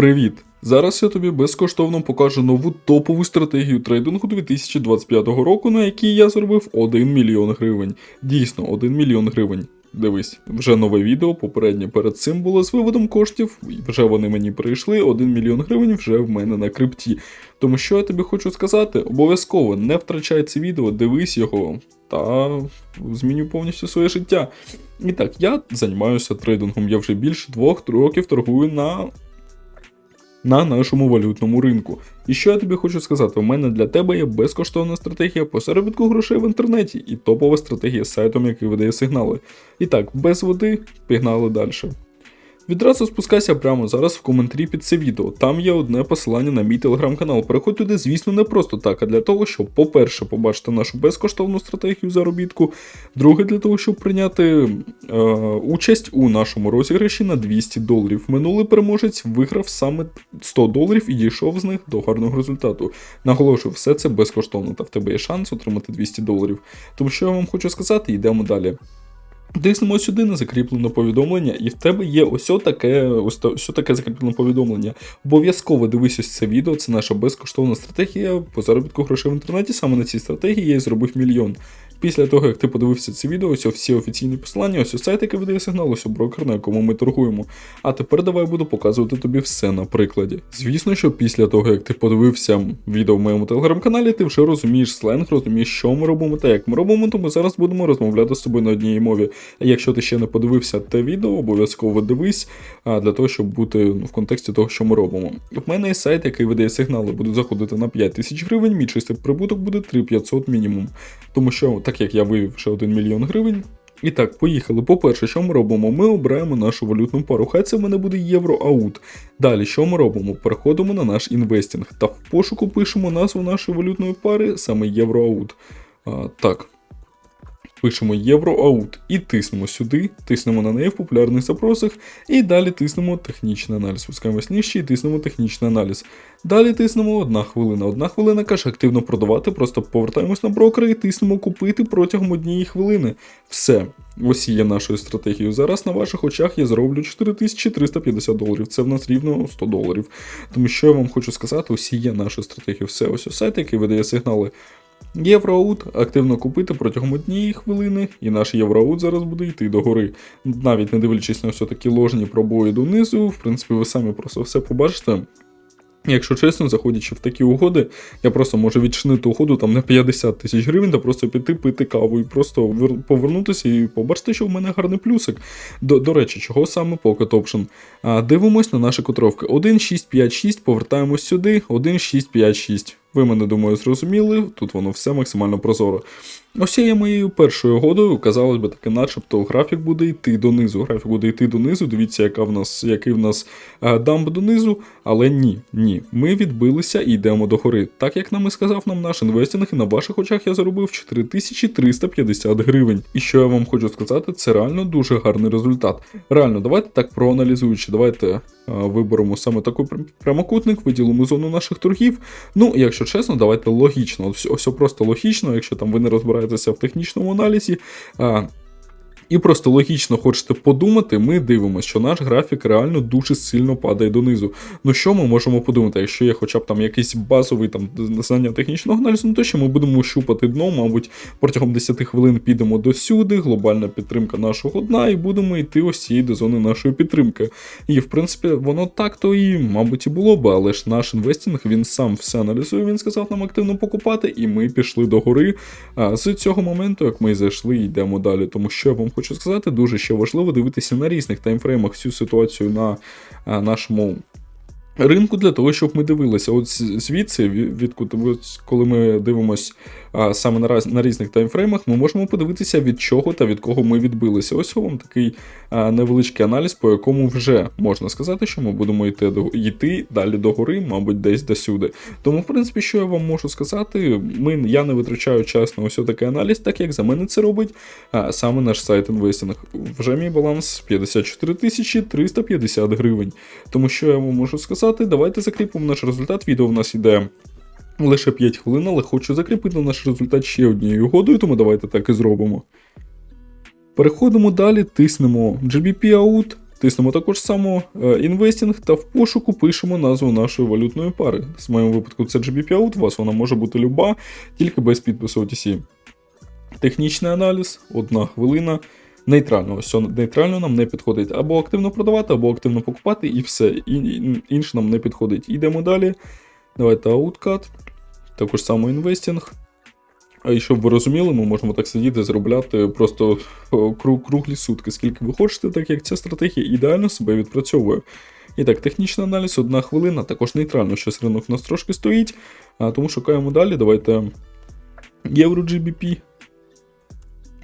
Привіт! Зараз я тобі безкоштовно покажу нову топову стратегію трейдингу 2025 року, на якій я заробив 1 мільйон гривень. Дійсно, 1 мільйон гривень. Дивись, вже нове відео, попереднє перед цим було з виводом коштів, вже вони мені прийшли, 1 мільйон гривень вже в мене на крипті. Тому що я тобі хочу сказати, обов'язково не втрачай це відео, дивись його та змінюй повністю своє життя. І так, я займаюся трейдингом. Я вже більше двох років торгую на на нашому валютному ринку. І що я тобі хочу сказати, у мене для тебе є безкоштовна стратегія по заробітку грошей в інтернеті і топова стратегія з сайтом, який видає сигнали. І так, без води пігнали далі. Відразу спускайся прямо зараз в коментарі під це відео. Там є одне посилання на мій телеграм-канал. Переходь туди, звісно, не просто так, а для того, щоб, по-перше, побачити нашу безкоштовну стратегію заробітку. Друге, для того, щоб прийняти е, участь у нашому розіграші на 200 доларів. Минулий переможець виграв саме 100 доларів і дійшов з них до гарного результату. Наголошую, все це безкоштовно, та в тебе є шанс отримати 200 доларів. Тому що я вам хочу сказати, йдемо далі. Тиснемо сюди на закріплене повідомлення, і в тебе є ось таке ось, таке закріплене повідомлення. Обов'язково дивись ось це відео, це наша безкоштовна стратегія по заробітку грошей в інтернеті. Саме на цій стратегії я і зробив мільйон. Після того, як ти подивився це відео, ось всі офіційні посилання, ось сайт, який видає сигнал, ось брокер, на якому ми торгуємо. А тепер давай буду показувати тобі все на прикладі. Звісно, що після того, як ти подивився відео в моєму телеграм-каналі, ти вже розумієш сленг, розумієш, що ми робимо та як ми робимо, то ми зараз будемо розмовляти з тобою на одній мові. А Якщо ти ще не подивився те відео, обов'язково дивись для того, щоб бути ну, в контексті того, що ми робимо. В мене є сайт, який видає сигнали, буду заходити на 5 тисяч гривень, мій чистий прибуток буде 3500 мінімум. Тому що, так як я вивів ще 1 мільйон гривень. І так, поїхали. По-перше, що ми робимо? Ми обираємо нашу валютну пару. Хай це в мене буде євро-аут. Далі, що ми робимо? Переходимо на наш інвестінг та в пошуку пишемо назву нашої валютної пари, саме євро-аут. А, так. Пишемо євроаут і тиснемо сюди, тиснемо на неї в популярних запросах, і далі тиснемо технічний аналіз. Спускаємось нижче і тиснемо технічний аналіз. Далі тиснемо одна хвилина. Одна хвилина каже активно продавати, просто повертаємось на брокера і тиснемо купити протягом однієї хвилини. Все. Ось є нашою стратегією. Зараз на ваших очах я зароблю 4350 доларів. Це в нас рівно 100 доларів. Тому що я вам хочу сказати, ось є нашою стратегією. Все ось сайт, який видає сигнали. Євроаут активно купити протягом однієї хвилини, і наш євроаут зараз буде йти догори. Навіть не дивлячись на все такі ложні пробої донизу, в принципі, ви самі просто все побачите. Якщо чесно, заходячи в такі угоди, я просто можу відчинити угоду там на 50 тисяч гривень та просто піти пити каву і просто повернутися і побачити, що в мене гарний плюсик. До, до речі, чого саме Pocket Option? А, дивимось на наші котровки. 1.656, повертаємось сюди, 1.656. Ви мене думаю, зрозуміли, тут воно все максимально прозоро. Ось є моєю першою угодою, казалось би, таке, начебто графік буде йти донизу. Графік буде йти донизу. Дивіться, яка в нас, який в нас е, дамп донизу. Але ні, ні. Ми відбилися і йдемо до гори. Так як нам і сказав нам наш інвестинг, і на ваших очах я заробив 4350 гривень. І що я вам хочу сказати, це реально дуже гарний результат. Реально, давайте так проаналізуючи, давайте е, виберемо саме такий прямокутник, виділимо зону наших торгів. Ну, якщо чесно, давайте логічно. Ось, ось просто логічно, якщо там ви не розбираєтеся в технічному аналізі. І просто логічно хочете подумати, ми дивимося, що наш графік реально дуже сильно падає донизу. Ну що ми можемо подумати, якщо є хоча б там якийсь базовий там знання технічного аналізу, ну то що ми будемо щупати дно, мабуть, протягом 10 хвилин підемо до сюди, глобальна підтримка нашого дна, і будемо йти ось цієї до зони нашої підтримки. І в принципі, воно так то і, мабуть, і було би, але ж наш інвестинг він сам все аналізує. Він сказав нам активно покупати, і ми пішли до гори. А з цього моменту, як ми зайшли, йдемо далі. Тому що я вам сказати, дуже ще важливо дивитися на різних таймфреймах всю ситуацію на нашому. Ринку для того, щоб ми дивилися. От звідси, від, від- коли ми дивимося саме на, раз- на різних таймфреймах, ми можемо подивитися, від чого та від кого ми відбилися. Ось вам такий невеличкий аналіз, по якому вже можна сказати, що ми будемо йти, до, йти далі до гори, мабуть, десь до сюди. Тому, в принципі, що я вам можу сказати, ми, я не витрачаю час на ось такий аналіз, так як за мене це робить саме наш сайт інвестинг. Вже мій баланс 54 тисячі 350 гривень. Тому що я вам можу сказати, давайте закріпимо наш результат. Відео в нас йде. Лише 5 хвилин, але хочу закріпити наш результат ще однією угодою, тому давайте так і зробимо. Переходимо далі, тиснемо GBP Out, Тиснемо також само е, інвестінг та в пошуку пишемо назву нашої валютної пари. В моєму випадку це GBP Out, у вас вона може бути люба, тільки без підпису OTC. Технічний аналіз, одна хвилина. Нейтрально, ось нейтрально нам не підходить. Або активно продавати, або активно покупати, і все. І, інше нам не підходить. Йдемо далі. Давайте ауткат. Також само інвестінг. І щоб ви розуміли, ми можемо так сидіти, заробляти просто о, круглі сутки, скільки ви хочете, так як ця стратегія ідеально себе відпрацьовує. І так, технічний аналіз, одна хвилина, також нейтрально, щось ринок у нас трошки стоїть. А, тому шукаємо далі. Давайте євро GBP.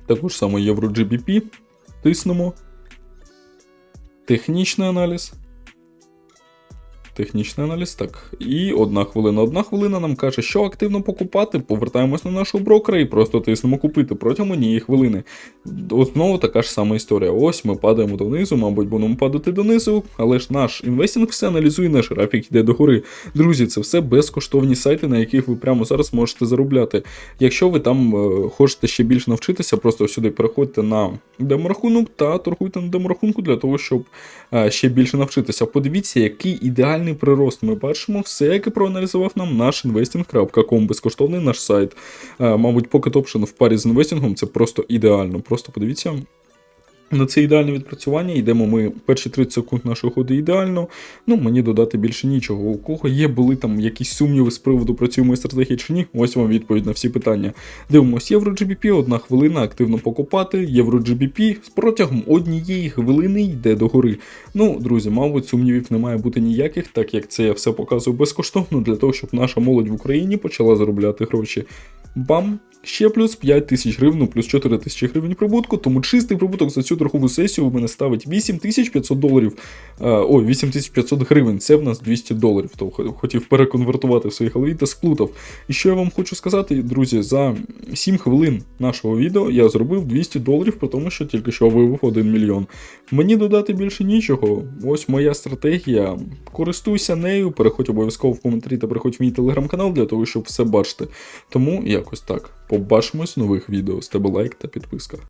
Також само євро GBP. Тиснемо. Технічний аналіз. Технічний аналіз, так. І одна хвилина. Одна хвилина нам каже, що активно покупати. Повертаємось на нашого брокера і просто тиснемо купити протягом однієї хвилини. Знову така ж сама історія. Ось ми падаємо донизу, мабуть, будемо падати донизу, але ж наш інвестинг все аналізує, наш графік йде догори. Друзі, це все безкоштовні сайти, на яких ви прямо зараз можете заробляти. Якщо ви там е, хочете ще більше навчитися, просто сюди переходьте на деморахунок та торгуйте на деморахунку для того, щоб е, ще більше навчитися. Подивіться, який ідеальний прирост. Ми бачимо все, яке проаналізував нам наш investing.com, безкоштовний наш сайт. Е, Мабуть, Pocket Option в парі з інвестингом це просто ідеально. Просто подивіться. На це ідеальне відпрацювання йдемо ми перші 30 секунд нашого ходу ідеально. Ну, мені додати більше нічого. У кого є, були там якісь сумніви з приводу працюємо стратегії чи ні? Ось вам відповідь на всі питання. Дивимось, євро GBP, одна хвилина, активно покупати. Євро GBP протягом однієї хвилини йде догори. Ну, друзі, мабуть, сумнівів не має бути ніяких, так як це я все показую безкоштовно для того, щоб наша молодь в Україні почала заробляти гроші. Бам! Ще плюс 5 тисяч гривень, ну, плюс 4 тисячі гривень прибутку, тому чистий прибуток за цю торгову сесію у мене ставить 8500 доларів. Е, ой, 8500 гривень, це в нас 200 доларів. То хотів переконвертувати в своїй голові та сплутав. І що я вам хочу сказати, друзі, за 7 хвилин нашого відео я зробив 200 доларів, при тому, що тільки що вивив 1 мільйон. Мені додати більше нічого. Ось моя стратегія. Користуйся нею, переходь обов'язково в коментарі та переходь в мій телеграм-канал для того, щоб все бачити. Тому якось так. Побачимось в нових відео. З лайк та підписка.